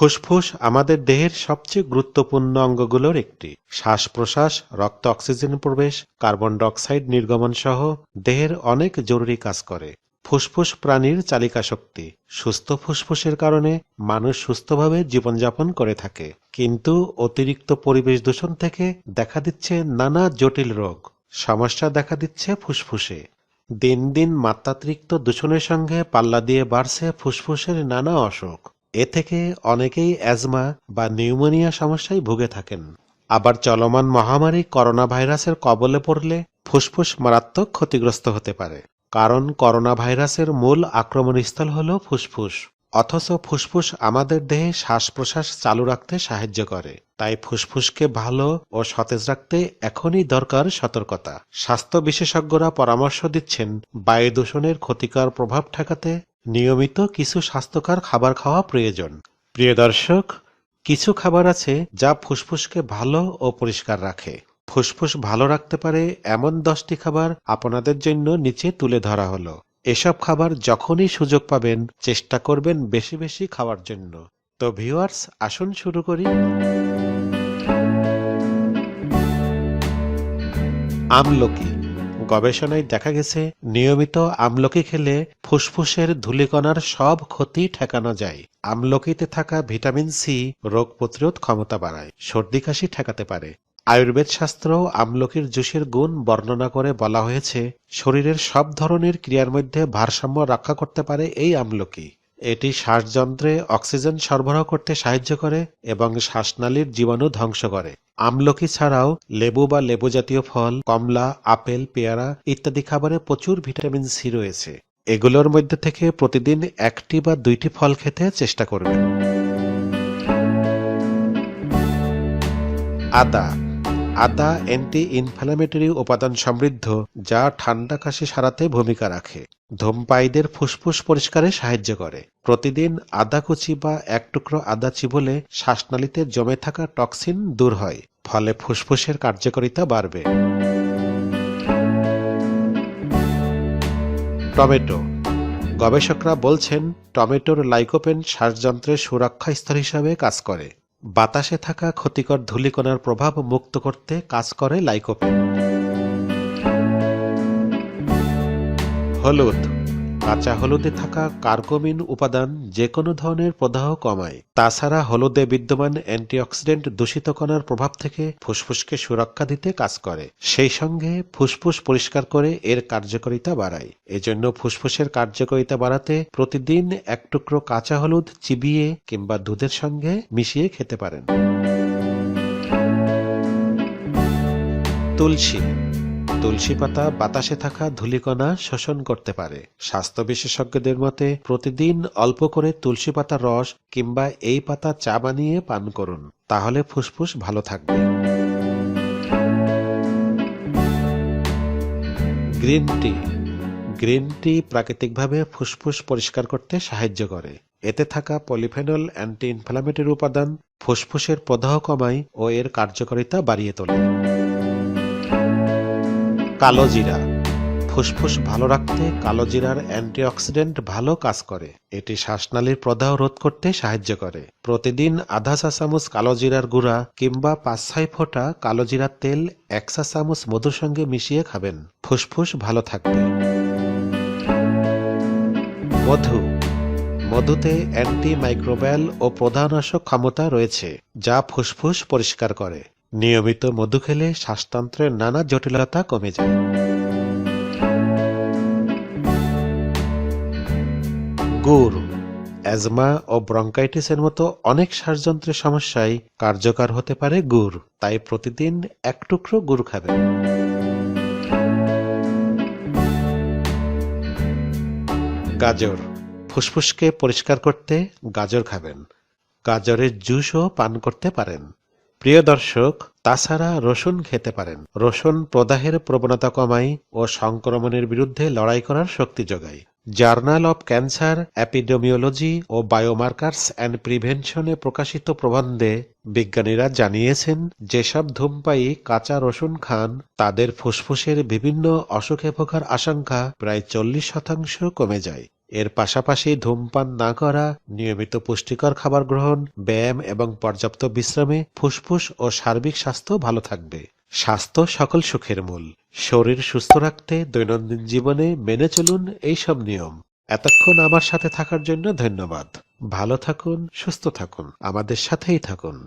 ফুসফুস আমাদের দেহের সবচেয়ে গুরুত্বপূর্ণ অঙ্গগুলোর একটি। শ্বাস প্রশ্বাস রক্ত অক্সিজেন প্রবেশ, কার্বন ডাইঅক্সাইড নির্গমন সহ দেহের অনেক জরুরি কাজ করে। ফুসফুস প্রাণীর চালিকা শক্তি। সুস্থ ফুসফুসের কারণে মানুষ সুস্থভাবে জীবনযাপন করে থাকে। কিন্তু অতিরিক্ত পরিবেশ দূষণ থেকে দেখা দিচ্ছে নানা জটিল রোগ। সমস্যা দেখা দিচ্ছে ফুসফুসে। দিন দিন মাত্রাতিরিক্ত দূষণের সঙ্গে পাল্লা দিয়ে বাড়ছে ফুসফুসের নানা অসুখ। এ থেকে অনেকেই অ্যাজমা বা নিউমোনিয়া সমস্যায় ভুগে থাকেন। আবার চলমান মহামারী করোনা ভাইরাসের কবলে পড়লে ফুসফুস মারাত্মক ক্ষতিগ্রস্ত হতে পারে। কারণ করোনা ভাইরাসের মূল আক্রমণস্থল হল ফুসফুস। অথচ ফুসফুস আমাদের দেহে শ্বাস প্রশ্বাস চালু রাখতে সাহায্য করে। তাই ফুসফুসকে ভালো ও সতেজ রাখতে এখনই দরকার সতর্কতা। স্বাস্থ্য বিশেষজ্ঞরা পরামর্শ দিচ্ছেন, বায়ু দূষণের ক্ষতিকর প্রভাব ঠেকাতে নিয়মিত কিছু স্বাস্থ্যকর খাবার খাওয়া প্রয়োজন। প্রিয় দর্শক, কিছু খাবার আছে যা ফুসফুসকে ভালো ও পরিষ্কার রাখে। ফুসফুস ভালো রাখতে পারে এমন দশটি খাবার আপনাদের জন্য নিচে তুলে ধরা হলো। এসব খাবার যখনই সুযোগ পাবেন, চেষ্টা করবেন বেশি বেশি খাওয়ার জন্য। তো ভিউয়ার্স, আসুন শুরু করি। আমলকি। গবেষণায় দেখা গেছে, নিয়মিত আমলকি খেলে ফুসফুসের ধূলিকণার সব ক্ষতি ঠেকানো যায়। আমলকিতে থাকা ভিটামিন সি রোগ প্রতিরোধ ক্ষমতা বাড়ায়, সর্দি কাশি ঠেকাতে পারে। আয়ুর্বেদ শাস্ত্র আমলকির জুসের গুণ বর্ণনা করে বলা হয়েছে, শরীরের সব ধরনের ক্রিয়ার মধ্যে ভারসাম্য রক্ষা করতে পারে এই আমলকি। এটি শ্বাসযন্ত্রে অক্সিজেন সরবরাহ করতে সাহায্য করে এবং শ্বাসনালীর জীবাণু ধ্বংস করে। আমলকি ছাড়াও লেবু বা লেবু জাতীয় ফল, কমলা, আপেল, পেয়ারা ইত্যাদি খাবারে প্রচুর ভিটামিন সি রয়েছে। এগুলোর মধ্যে থেকে প্রতিদিন একটি বা দুইটি ফল খেতে চেষ্টা করবেন। আদা আদা অ্যান্টি ইনফ্ল্যামেটরি উপাদান সমৃদ্ধ, যা ঠান্ডা কাশি সারাতে ভূমিকা রাখে। ধূমপায়ীদের ফুসফুস পরিষ্কারে সাহায্য করে। প্রতিদিন আদা কুচি বা এক টুকরো আদা চিবলে শ্বাসনালীতে জমে থাকা টক্সিন দূর হয়, ফলে ফুসফুসের কার্যকারিতা বাড়বে। টমেটো। গবেষকরা বলছেন, টমেটোর লাইকোপেন শ্বাসযন্ত্রের সুরক্ষা স্তর হিসাবে কাজ করে। বাতাসে থাকা ক্ষতিকর ধূলিকণার প্রভাব মুক্ত করতে কাজ করে লাইকোপেন হলুদ। কাঁচা হলুদে থাকা কার্কমিন উপাদান যে কোনো ধরনের প্রদাহ কমায়। তাছাড়া হলুদে বিদ্যমান অ্যান্টিঅক্সিডেন্ট দূষিত কণার প্রভাব থেকে ফুসফুসকে সুরক্ষা দিতে কাজ করে। সেই সঙ্গে ফুসফুস পরিষ্কার করে এর কার্যকারিতা বাড়ায়। এজন্য ফুসফুসের কার্যকারিতা বাড়াতে প্রতিদিন এক টুকরো কাঁচা হলুদ চিবিয়ে কিংবা দুধের সঙ্গে মিশিয়ে খেতে পারেন। তুলসী তুলসী পাতা, বাতাসে থাকা ধূলিকণা শোষণ করতে পারে। স্বাস্থ্য বিশেষজ্ঞদের মতে, প্রতিদিন অল্প করে তুলসী পাতার রস কিংবা এই পাতা চা বানিয়ে পান করুন, তাহলে ফুসফুস ভালো থাকবে। Green tea. গ্রিন টি প্রাকৃতিকভাবে ফুসফুস পরিষ্কার করতে সাহায্য করে। এতে থাকা পলিফেনল অ্যান্টি ইনফ্লামেটরি উপাদান ফুসফুসের প্রদাহ কমায় ও এর কার্যকারিতা বাড়িয়ে তোলে। কালো জিরা। ফুসফুস ভালো রাখতে কালো জিরার অ্যান্টিঅক্সিডেন্ট ভালো কাজ করে। এটি শ্বাসনালীর প্রদাহ রোধ করতে সাহায্য করে। প্রতিদিন আধা চা চামচ কালো জিরার গুঁড়া কিংবা পাঁচ ছয় ফোঁটা কালো জিরার তেল এক চা চামচ মধুর সঙ্গে মিশিয়ে খাবেন। ফুসফুস ভালো থাকবে মধু। মধুতে অ্যান্টি মাইক্রোব্যাল ও প্রধানাশক ক্ষমতা রয়েছে, যা ফুসফুস পরিষ্কার করে। নিয়মিত মধু খেলে শ্বাসতন্ত্রের নানা জটিলতা কমে যায়। গুড় অ্যাজমা ও ব্রঙ্কাইটিসের মতো অনেক শ্বাসযন্ত্রের সমস্যায় কার্যকর হতে পারে গুড় তাই প্রতিদিন এক টুকরো গুড় খাবেন। গাজর, ফুসফুসকে পরিষ্কার করতে গাজর খাবেন। গাজরের জুসও পান করতে পারেন। প্রিয় দর্শক, তাছাড়া রসুন খেতে পারেন। রসুন প্রদাহের প্রবণতা কমায় ও সংক্রমণের বিরুদ্ধে লড়াই করার শক্তি যোগায়। জার্নাল অব ক্যান্সার, অ্যাপিডেমিওলজি ও বায়োমার্কার্স অ্যান্ড প্রিভেনশনে প্রকাশিত প্রবন্ধে বিজ্ঞানীরা জানিয়েছেন, যেসব ধূমপায়ী কাঁচা রসুন খান, তাদের ফুসফুসের বিভিন্ন অসুখে ভোগার আশঙ্কা প্রায় চল্লিশ শতাংশ কমে যায়। এর পাশাপাশি ধূমপান না করা, নিয়মিত পুষ্টিকর খাবার গ্রহণ, ব্যায়াম এবং পর্যাপ্ত বিশ্রামে ফুসফুস ও সার্বিক স্বাস্থ্য ভালো থাকবে। স্বাস্থ্য সকল সুখের মূল। শরীর সুস্থ রাখতে দৈনন্দিন জীবনে মেনে চলুন এইসব নিয়ম। এতক্ষণ আমার সাথে থাকার জন্য ধন্যবাদ। ভালো থাকুন, সুস্থ থাকুন। আমাদের সাথেই থাকুন।